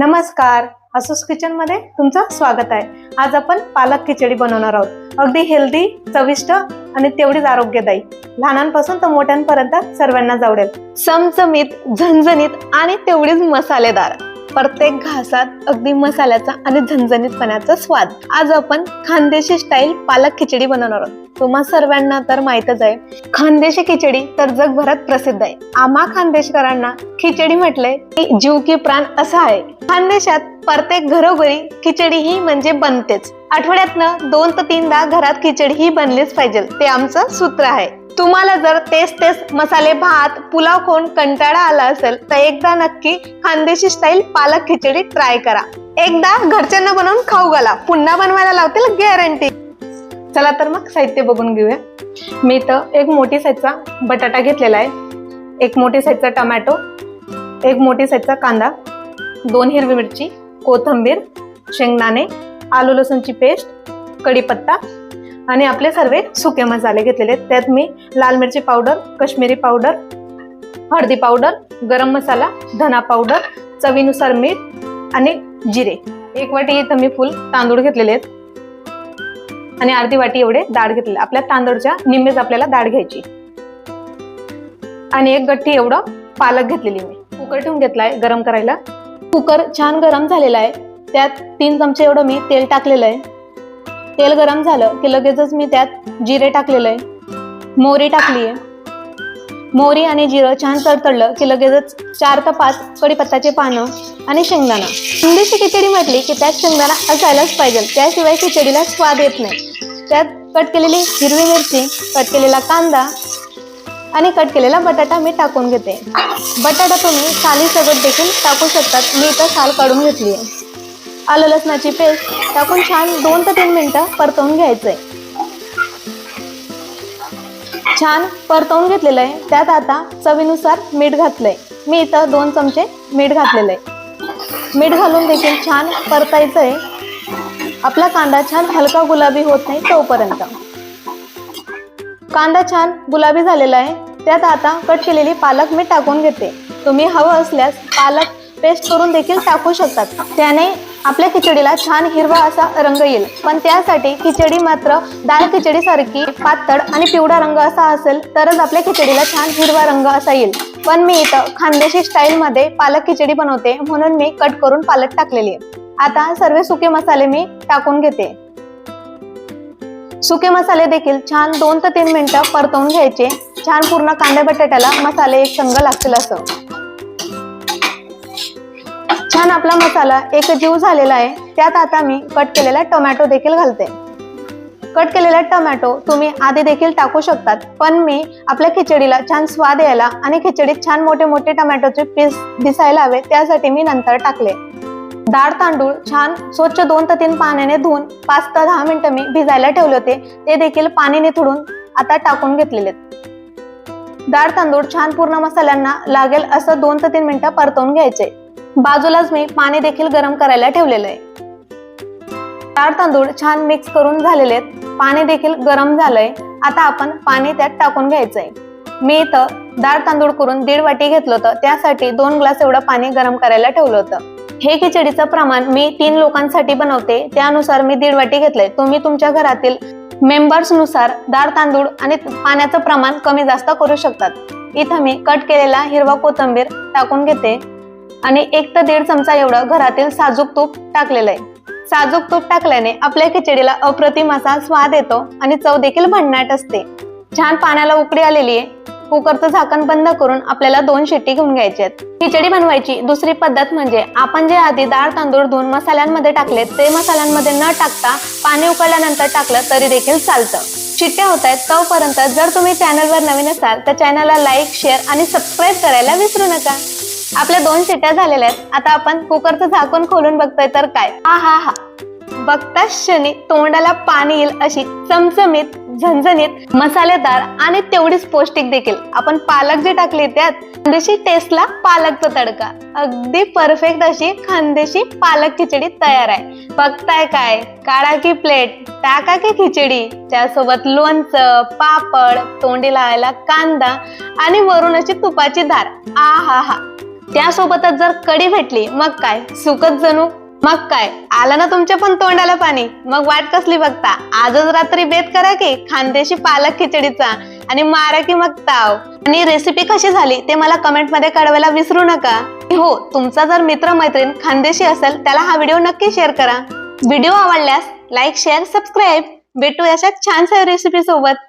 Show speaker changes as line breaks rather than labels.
नमस्कार. असोस किचनमध्ये तुमचं स्वागत आहे. आज आपण पालक खिचडी बनवणार आहोत. अगदी हेल्दी चविष्ट आणि तेवढीच आरोग्यदायी. लहानांपासून तर मोठ्यांपर्यंत सर्वांना आवडेल चमचमीत झणझणीत आणि तेवढीच मसालेदार. प्रत्येक घासात अगदी मसाल्याचा आणि झणझणीतपणाचा स्वाद. आज आपण खानदेशी स्टाईल पालक खिचडी बनवणार आहोत. तुम्हा सर्वांना तर माहीतच आहे खानदेशी खिचडी तर जगभरात प्रसिद्ध आहे. आम्हा खानदेशकरांना खिचडी म्हटलंय की जीव की प्राण असा आहे. खानदेशात प्रत्येक घरोघरी खिचडी ही म्हणजे बनतेच. आठवड्यातनं दोन ते तीनदा घरात खिचडी ही बनलीच पाहिजे ते आमचं सूत्र आहे. तुम्हाला जर तेच तेच मसाले भात पुलाव कोण कंटाळा आला असेल तर एकदा नक्की खानदेशी स्टाईल पालक खिचडी ट्राय करा. एकदा घरच्यांना बनवून खाऊ घाला. पुन्हा बनवायला लावतील गॅरंटी चला तर मग साहित्य बघून घेऊया. मी इथं एक मोठी साईजचा बटाटा घेतलेला आहे. एक मोठी साईजचा टमॅटो एक मोठी साईजचा कांदा दोन हिरवी मिरची कोथिंबीर शेंगदाणे आलू लसूणची पेस्ट कढीपत्ता आणि आपले सर्व सुके मसाले घेतलेले आहेत. त्यात मी लाल मिरची पावडर कश्मीरी पावडर हळदी पावडर गरम मसाला धना पावडर चवीनुसार मीठ आणि जिरे. एक वाटी इथं मी फुल तांदूळ घेतलेले आहेत. आणि अर्धी वाटी एवढे डाळ घेतलेले. आपल्या तांदूळच्या निम्मेच आपल्याला डाळ घ्यायची. आणि एक गठ्ठी एवढं पालक घेतलेली मी. कुकर ठेवून घेतलाय गरम करायला. कुकर छान गरम झालेला आहे. त्यात तीन चमचे एवढं मी तेल टाकलेलं आहे. तेल गरम झालं की लगेचच मी त्यात जिरे टाकलेलं आहे. मोहरी टाकली आहे. मोहरी आणि जिरं छान तडतडलं की लगेचच चार ते पाच कडीपत्ताचे पानं आणि शेंगदाणा. हिंदीची खिचडी म्हटली की त्यात शेंगदाणा असायलाच पाहिजे. त्याशिवाय खिचडीला स्वाद येत नाही. त्यात कट केलेली हिरवी मिरची कट केलेला कांदा आणि कट केलेला बटाटा मी टाकून घेते. बटाटा तुम्ही सालीसगट देखील टाकू शकतात. मी इथं साल काढून घेतली आहे आलं लसणाची पेस्ट टाकून छान दोन ते तीन मिनटं परतवून घ्यायचं आहे छान परतवून घेतलेलं आहे. त्यात आता चवीनुसार मीठ घातलंय. मी इथं दोन चमचे मीठ घातलेलं आहे. मीठ घालून देखील छान परतायचं आहे आपला कांदा छान हलका गुलाबी होत नाही तोपर्यंत. कांदा छान गुलाबी झालेला आहे. त्यात आता कट केलेली पालक मी टाकून घेते. तुम्ही हवं असल्यास पालक पेस्ट करून देखील टाकू शकतात. त्याने आपल्या खिचडीला छान हिरवा असा रंग येईल. पण त्यासाठी खिचडी मात्र डाळ खिचडी सारखी पातळ आणि पिवळा रंग असा असेल तरच आपल्या खिचडीला छान हिरवा रंग असा येईल. पण मी इथं खानदेशी स्टाईल मध्ये पालक खिचडी बनवते म्हणून मी कट करून पालक टाकलेली आहे. आता सर्व सुके मसाले मी टाकून घेते. सुके मसाले देखील छान दोन ते तीन मिनिटं परतवून घ्यायचे. छान पूर्ण कांद्या बटाट्याला मसाले एक संघ लागतील असं. छान आपला मसाला एक जीव झालेला आहे. त्यात आता मी कट केलेला टोमॅटो देखील घालते. कट केलेला टोमॅटो तुम्ही आधी देखील टाकू शकतात पण मी आपल्या खिचडीला छान स्वाद यायला आणि खिचडीत छान मोठे मोठे टोमॅटोचे पीस दिसायला हवे त्यासाठी मी नंतर टाकले. डाळ तांदूळ छान स्वच्छ दोन ते तीन पाण्याने धुवून पाच ते दहा मिनिटं मी भिजायला ठेवले होते ते देखील पाणी थोडून आता टाकून घेतलेले. डाळ तांदूळ छान पूर्ण मसाल्यांना लागेल असं दोन ते तीन मिनिटं परतवून घ्यायचे. बाजूलाच मी पाणी देखील गरम करायला ठेवलेलं आहे. डाळ तांदूळ छान मिक्स करून झालेले आहेत. पाणी देखील गरम झालंय. आता आपण पाणी त्यात टाकून घ्यायचंय. मी इथं डाळ तांदूळ करून दीड वाटी घेतलं होतं. त्यासाठी दोन ग्लास एवढं पाणी गरम करायला ठेवलं होतं. हे खिचडीचं प्रमाण मी तीन लोकांसाठी बनवते. त्यानुसार मी दीड वाटी घेतलंय. तुम्ही तुमच्या घरातील मेंबर्सनुसार डाळ तांदूळ आणि पाण्याचं प्रमाण कमी जास्त करू शकतात. इथं मी कट केलेला हिरवा कोथिंबीर टाकून घेते. आणि एक ते दीड चमचा एवढं घरातील साजूक तूप टाकलेलं आहे. साजूक तूप टाकल्याने आपल्या खिचडीला अप्रतिम असा स्वाद येतो आणि चव देखील भन्नाट असते. छान पाण्याला उकडी आलेली आहे. कुकरचं झाकण बंद करून आपल्याला दोन शिट्टी घेऊन घ्यायची आहेत. खिचडी बनवायची दुसरी पद्धत म्हणजे आपण जे आधी डाळ तांदूळ धुवून मसाल्यांमध्ये टाकले ते मसाल्यांमध्ये न टाकता पाणी उकळल्यानंतर टाकलं तरी देखील चालतं. शिट्ट्या होत आहेत तोपर्यंत जर तुम्ही चॅनलवर नवीन असाल तर चॅनलला लाईक शेअर आणि सबस्क्राईब करायला विसरू नका. आपल्या दोन शिट्या झालेल्या आहेत. आता आपण कुकरचं झाकून खोलून बघतोय तर काय? हा हा हा. बघता क्षणी तोंडाला पाणी येईल अशी चमचमीत झणझणीत मसालेदार आणि तेवढीच पौष्टिक देखील. आपण पालक जे टाकले त्यात खानदेशी टेस्टला पालकचा तडका. अगदी परफेक्ट अशी खानदेशी पालक खिचडी तयार आहे. बघताय काय? काढा की प्लेट टाका की खिचडी? त्यासोबत लोणचं पापड तोंडी लावायला कांदा आणि वरून अशी तुपाची धार. आ हा हा. त्यासोबतच जर कडी भेटली मग काय? सुकत जणू. मग काय? आलं ना तुमच्या पण तोंडाला पाणी. मग वाट कसली बघता? आजच रात्री बेत करा की खानदेशी पालक खिचडीचा. आणि मारा की मग ताव. आणि रेसिपी कशी झाली ते मला कमेंटमध्ये कळवायला विसरू नका. हो तुमचा जर मित्र मैत्रीण खानदेशी असेल त्याला हा व्हिडिओ नक्की शेअर करा. व्हिडिओ आवडल्यास लाईक शेअर सबस्क्राईब भेटू अशा छानशा रेसिपी सोबत.